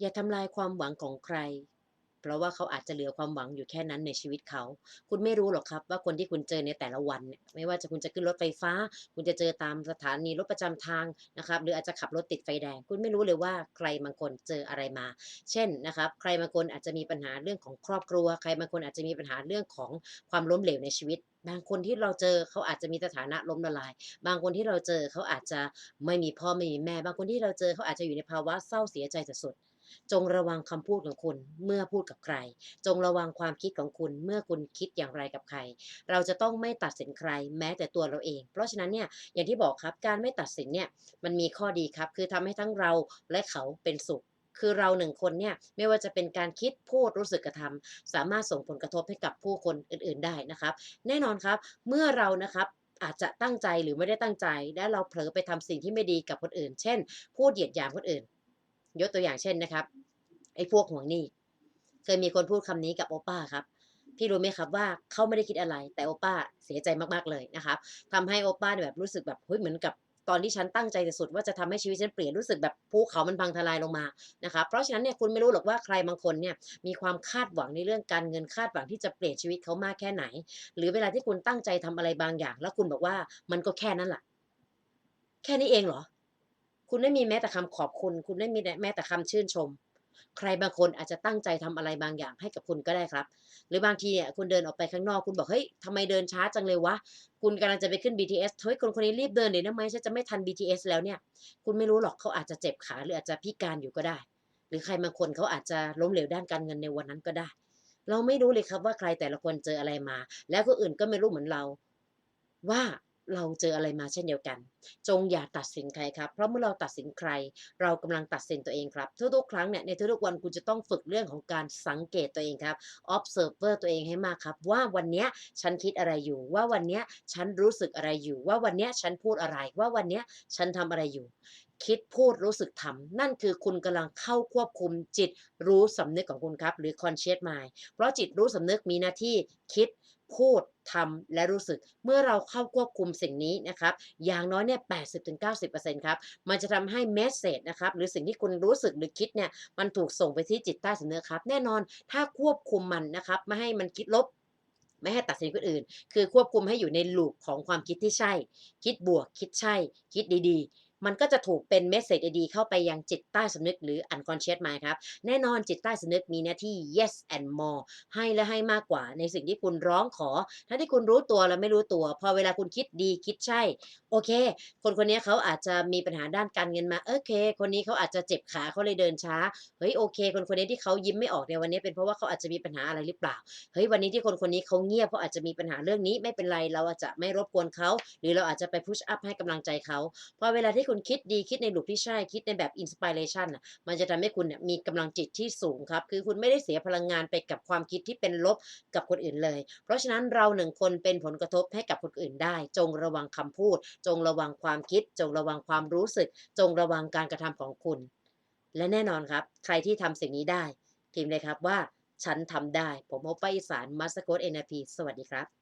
อย่าทำลายความหวังของใคร เพราะว่าเขาอาจจะเหลือความหวังอยู่แค่นั้นในชีวิตเขา คุณไม่รู้หรอกครับว่าคนที่คุณเจอในแต่ละวันเนี่ยไม่ว่าจะคุณจะขึ้นรถไฟฟ้า คุณจะเจอตามสถานีรถประจำทางนะครับหรืออาจจะขับรถติดไฟแดง คุณไม่รู้เลยว่าใครบางคนเจออะไรมา เช่นนะครับใครบางคนอาจจะมีปัญหาเรื่องของครอบครัว ใครบางคนอาจจะมีปัญหาเรื่องของความล้มเหลวในชีวิตบางคนที่เราเจอเขาอาจจะมีสถานะล้มละลาย บางคนที่เราเจอเขาอาจจะไม่มีพ่อไม่มีแม่ บางคนที่เราเจอเขาอาจจะอยู่ในภาวะเศร้าเสียใจสุด จงระวังคำพูดของคุณเมื่อพูดกับใคร จงระวังความคิดของคุณเมื่อคุณคิดอย่างไรกับใคร เราจะต้องไม่ตัดสินใครแม้แต่ตัวเราเอง เพราะฉะนั้นเนี่ยอย่างที่บอกครับการไม่ตัดสินเนี่ยมันมีข้อดีครับ คือทำให้ทั้งเราและเขาเป็นสุขคือเราหนึ่งคนเนี่ยไม่ว่าจะเป็นการคิดพูดรู้สึกกระทำสามารถส่งผลกระทบให้กับผู้คนอื่น ๆได้นะครับ แน่นอนครับ เมื่อเรานะครับอาจจะตั้งใจหรือไม่ได้ตั้งใจ และเราเผลอไปทำสิ่งที่ไม่ดีกับคนอื่น เช่น พูดเหยียดหยามคนอื่น ยกตัวอย่างเช่นนะครับ ไอ้พวกห่วงหนี้ เคยมีคนพูดคำนี้กับโอป้าครับ พี่รู้ไหมครับว่าเขาไม่ได้คิดอะไร แต่โอป้าเสียใจมากๆเลยนะครับทำให้โอป้าแบบรู้สึกแบบเฮ้ยเหมือนกับตอนที่ฉันตั้งใจสุดว่าจะทำให้ชีวิตฉันเปลี่ยนรู้สึกแบบภูเขามันพังทลายลงมานะครับเพราะฉะนั้นเนี่ยคุณไม่รู้หรอกว่าใครบางคนเนี่ยมีความคาดหวังในเรื่องการเงินคาดหวังที่จะเปลี่ยนชีวิตเขามากแค่ไหน หรือเวลาที่คุณตั้งใจทำอะไรบางอย่าง แล้วคุณบอกว่ามันก็แค่นั้นแหละแค่นี้เองเหรอ คุณไม่มีแม้แต่คำขอบคุณ คุณไม่มีแม้แต่คำชื่นชม ใครบางคนอาจจะตั้งใจทำอะไรบางอย่างให้กับคุณก็ได้ครับ หรือบางทีเนี่ยคุณเดินออกไปข้างนอกคุณบอกเฮ้ยทำไมเดินช้าจังเลยวะ คุณกำลังจะไปขึ้น BTS เฮ้ยคนคนนี้รีบเดินเลยนะไหมฉันจะไม่ทัน BTS แล้วเนี่ย คุณไม่รู้หรอกเขาอาจจะเจ็บขาหรืออาจจะพิการอยู่ก็ได้ หรือใครบางคนเขาอาจจะล้มเหลวด้านการเงินในวันนั้นก็ได้ เราไม่รู้เลยครับว่าใครแต่ละคนเจออะไรมา แล้วคนอื่นก็ไม่รู้เหมือนเรา ว่า เราเจออะไรมาเช่นเดียวกัน จงอย่าตัดสินใครครับ เพราะเมื่อเราตัดสินใคร เรากำลังตัดสินตัวเองครับ ทุกๆครั้งเนี่ยในทุกๆวันคุณจะต้องฝึกเรื่องของการสังเกตตัวเองครับ observer ตัวเองให้มากครับ ว่าวันนี้ฉันคิดอะไรอยู่ ว่าวันนี้ฉันรู้สึกอะไรอยู่ ว่าวันนี้ฉันพูดอะไร ว่าวันนี้ฉันทำอะไรอยู่ คิดพูดรู้สึกทำนั่นคือคุณกำลังเข้าควบคุมจิตรู้สำนึกของคุณครับ หรือ conscious mind เพราะจิตรู้สำนึกมีหน้าที่คิดพูดทำและรู้สึกเมื่อเราเข้าควบคุมสิ่งนี้นะครับ อย่างน้อยเนี่ย80-90%ครับ มันจะทำให้เมสเซจนะครับ หรือสิ่งที่คุณรู้สึกหรือคิดเนี่ย มันถูกส่งไปที่จิตใต้สำนึกครับ แน่นอนถ้าควบคุมมันนะครับ ไม่ให้มันคิดลบไม่ให้ตัดสินคนอื่น คือควบคุมให้อยู่ในลูปของความคิดที่ใช่ คิดบวกคิดใช่ คิดดีๆ มันก็จะถูกเป็นเมสเซจดีๆเข้าไปยังจิตใต้สำนึกหรือ unconscious mind ครับ แน่นอนจิตใต้สำนึกมีหน้าที่ yes and more ให้และให้มากกว่าในสิ่งที่คุณร้องขอ ถ้าที่คุณรู้ตัวและไม่รู้ตัว พอเวลาคุณคิดดีคิดใช่ โอเค คนคนนี้เขาอาจจะมีปัญหาด้านการเงินมาโอเค คนนี้เขาอาจจะเจ็บขาเขาเลยเดินช้าเฮ้ยโอเค คนคนนี้ที่เขายิ้มไม่ออกในวันนี้เป็นเพราะว่าเขาอาจจะมีปัญหาอะไรหรือเปล่าเฮ้ยวันนี้ที่คนคนนี้เขาเงียบเพราะอาจจะมีปัญหาเรื่องนี้ไม่เป็นไรเราอาจจะไม่รบกวนเขาหรือเราอาจจะไปพุชอัพให้กำลังใจเขาพอเวลาที่คุณคิดดีคิดในลูปที่ใช่คิดในแบบอินสปิเรชันน่ะมันจะทำให้คุณเนี่ยมีกำลังจิตที่สูงครับ คือคุณไม่ได้เสียพลังงานไปกับความคิดที่เป็นลบกับคนอื่นเลย เพราะฉะนั้นเราหนึ่งคนเป็นผลกระทบให้กับคนอื่นได้ จงระวังคำพูด จงระวังความคิด จงระวังความรู้สึก จงระวังการกระทำของคุณ และแน่นอนครับ ใครที่ทำสิ่งนี้ได้พิมพ์เลยครับว่าฉันทำได้ ผมโอปป้าอีสานมัสโกตเอ็นพีสวัสดีครับ